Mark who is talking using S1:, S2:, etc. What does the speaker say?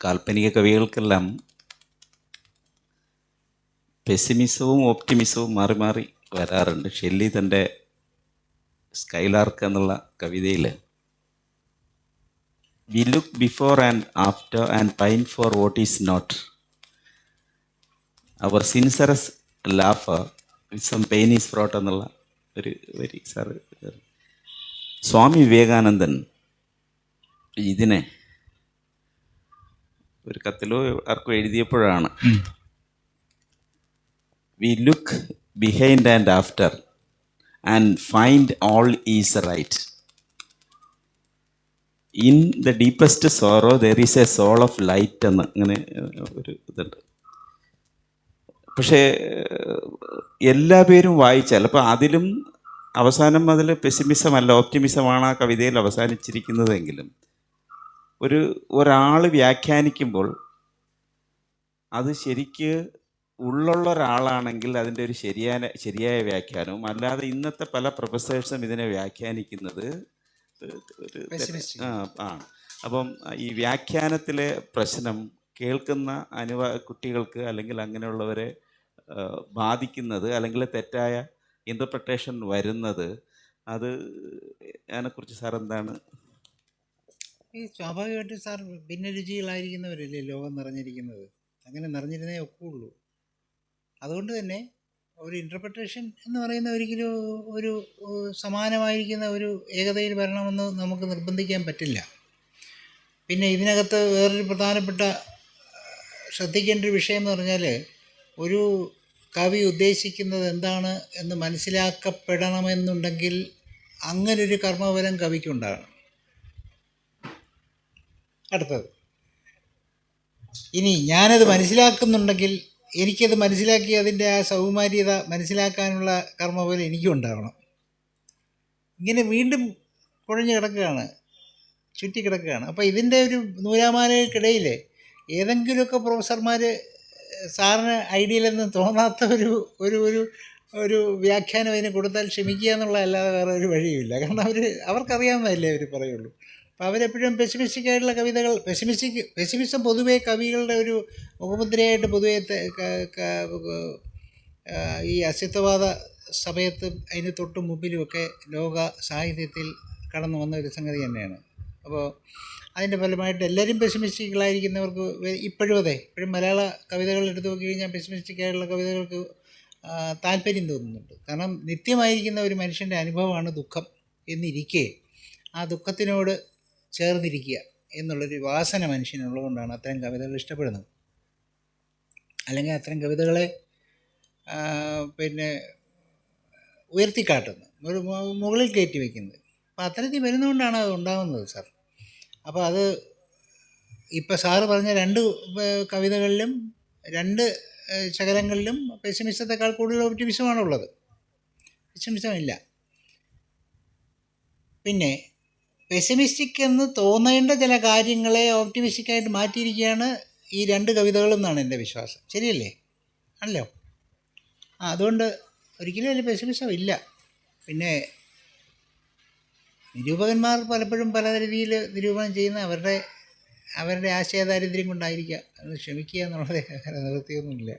S1: കാൽപ്പനിക കവികൾക്കെല്ലാം പെസിമിസവും ഓപ്റ്റിമിസവും മാറി മാറി വരാറുണ്ട്. ഷെല്ലി തന്റെ സ്കൈലാർക്ക് എന്നുള്ള കവിതയിൽ we look before and after and pine for what is not our sincerest laugh some pain is fraught എന്നുള്ള ഒരു വരി. സാറ് സ്വാമി വിവേകാനന്ദൻ ഇതിനെ ഒരു കത്തിലോ ആർക്കോ എഴുതിയപ്പോഴാണ്. We look behind and after and find all is right in the deepest sorrow there is a soul of light എന്ന് അങ്ങനെ ഒരു ഇതുണ്ട്. പക്ഷേ എല്ലാ പേരും വായിച്ചാൽ അപ്പോൾ അതിലും അവസാനം അതിൽ പെസിമിസം അല്ല ഓപ്റ്റിമിസമാണ് ആ കവിതയിൽ അവസാനിച്ചിരിക്കുന്നതെങ്കിലും ഒരു ഒരാൾ വ്യാഖ്യാനിക്കുമ്പോൾ അത് ശരിക്ക് ഉള്ളുള്ള ഒരാളാണെങ്കിൽ അതിന്റെ ഒരു ശരിയായ ശരിയായ വ്യാഖ്യാനവും അല്ലാതെ ഇന്നത്തെ പല പ്രൊഫസേഴ്സും ഇതിനെ വ്യാഖ്യാനിക്കുന്നത് ഒരു ആണ്. അപ്പം ഈ വ്യാഖ്യാനത്തിലെ പ്രശ്നം കേൾക്കുന്ന അനുവ കുട്ടികൾക്ക് അല്ലെങ്കിൽ അങ്ങനെയുള്ളവരെ ബാധിക്കുന്നത് അല്ലെങ്കിൽ തെറ്റായ ഇന്റർപ്രിട്ടേഷൻ വരുന്നത് അത് അതിനെക്കുറിച്ച് സാർ എന്താണ്
S2: ഈ സ്വാഭാവികമായിട്ടും സാർ ഭിന്നരുചികളായിരിക്കുന്നവരല്ലേ ലോകം നിറഞ്ഞിരിക്കുന്നത്? അങ്ങനെ നിറഞ്ഞിരുന്നേ ഒക്കുള്ളൂ. അതുകൊണ്ട് തന്നെ ഒരു ഇന്റർപ്രിട്ടേഷൻ എന്ന് പറയുന്ന ഒരിക്കലും ഒരു സമാനമായിരിക്കുന്ന ഒരു ഏകതയിൽ വരണമെന്ന് നമുക്ക് നിർബന്ധിക്കാൻ പറ്റില്ല. പിന്നെ ഇതിനകത്ത് വേറൊരു പ്രധാനപ്പെട്ട ശ്രദ്ധിക്കേണ്ട ഒരു വിഷയം എന്ന് പറഞ്ഞാൽ ഒരു കവി ഉദ്ദേശിക്കുന്നത് എന്താണ് എന്ന് മനസ്സിലാക്കപ്പെടണമെന്നുണ്ടെങ്കിൽ അങ്ങനൊരു കർമ്മഫലം കവിക്കുണ്ടാകണം. അടുത്തത്. ഇനി ഞാനത് മനസ്സിലാക്കുന്നുണ്ടെങ്കിൽ എനിക്കത് മനസ്സിലാക്കി അതിന്റെ ആ സൗമാര്യത മനസ്സിലാക്കാനുള്ള കർമ്മപോലെ എനിക്കും ഉണ്ടാവണം. ഇങ്ങനെ വീണ്ടും കുഴഞ്ഞു കിടക്കുകയാണ് ചുറ്റി കിടക്കുകയാണ്. അപ്പോൾ ഇതിന്റെ ഒരു നൂലാമാലകൾക്കിടയിൽ ഏതെങ്കിലുമൊക്കെ പ്രൊഫസർമാർ സാറിന് ഐഡിയയിലെന്ന് തോന്നാത്ത ഒരു ഒരു ഒരു ഒരു വ്യാഖ്യാനം അതിന് കൊടുത്താൽ ക്ഷമിക്കുക എന്നുള്ളതല്ലാതെ വേറെ ഒരു വഴിയുമില്ല. കാരണം അവർ അവർക്കറിയാവുന്നതല്ലേ അവർ പറയുള്ളൂ. അപ്പോൾ അവരെപ്പോഴും പെസിമിസ്റ്റിക് ആയിട്ടുള്ള കവിതകൾ പെസിമിസ്റ്റിക് പെസിമിസം പൊതുവേ കവികളുടെ ഒരു മുഖമുദ്രയായിട്ട് പൊതുവേ ഈ അസ്തിത്വവാദ സമയത്ത് അതിന് തൊട്ട് മുമ്പിലുമൊക്കെ ലോക സാഹിത്യത്തിൽ കടന്നു വന്ന ഒരു സംഗതി തന്നെയാണ്. അപ്പോൾ അതിന്റെ ഫലമായിട്ട് എല്ലാവരും പെസിമിസ്റ്റിക്കുകളായിരിക്കുന്നവർക്ക് ഇപ്പോഴും അതെ ഇപ്പോഴും മലയാള കവിതകൾ എടുത്തു നോക്കി കഴിഞ്ഞാൽ പെസിമിസ്റ്റിക് ആയിട്ടുള്ള കവിതകൾക്ക് താല്പര്യം തോന്നുന്നുണ്ട്. കാരണം നിത്യമായിരിക്കുന്ന ഒരു മനുഷ്യന്റെ അനുഭവമാണ് ദുഃഖം എന്നിരിക്കെ. ആ ദുഃഖത്തിനോട് ചേർന്നിരിക്കുക എന്നുള്ളൊരു വാസന മനുഷ്യനുള്ളതുകൊണ്ടാണ് അത്തരം കവിതകൾ ഇഷ്ടപ്പെടുന്നത്. അല്ലെങ്കിൽ അത്തരം കവിതകളെ പിന്നെ ഉയർത്തിക്കാട്ടുന്നത് ഒരു മുകളിൽ കയറ്റി വയ്ക്കുന്നത് അപ്പോൾ അത്തരത്തിൽ വരുന്നതുകൊണ്ടാണ് അത് ഉണ്ടാകുന്നത് സാർ. അപ്പോൾ അത് ഇപ്പോൾ സാറ് പറഞ്ഞ രണ്ട് കവിതകളിലും രണ്ട് ശകലങ്ങളിലും പെസിമിസത്തെക്കാൾ കൂടുതൽ ഒപ്റ്റിമിസമാണുള്ളത് പെസിമിസമില്ല. പിന്നെ പെസിമിസ്റ്റിക് എന്ന് തോന്നേണ്ട ചില കാര്യങ്ങളെ ഓപ്റ്റിമിസ്റ്റിക്കായിട്ട് മാറ്റിയിരിക്കുകയാണ് ഈ രണ്ട് കവിതകളും എന്നാണ് എന്റെ വിശ്വാസം. ശരിയല്ലേ? അല്ലോ ആ അതുകൊണ്ട് ഒരിക്കലും അതിൽ പെസിമിസം ഇല്ല. പിന്നെ നിരൂപകന്മാർ പലപ്പോഴും പല രീതിയിൽ നിരൂപണം ചെയ്യുന്ന അവരുടെ അവരുടെ ആശയദാരിദ്ര്യം കൊണ്ടായിരിക്കാം. അത് ക്ഷമിക്കുക എന്നുള്ളത് വേറെ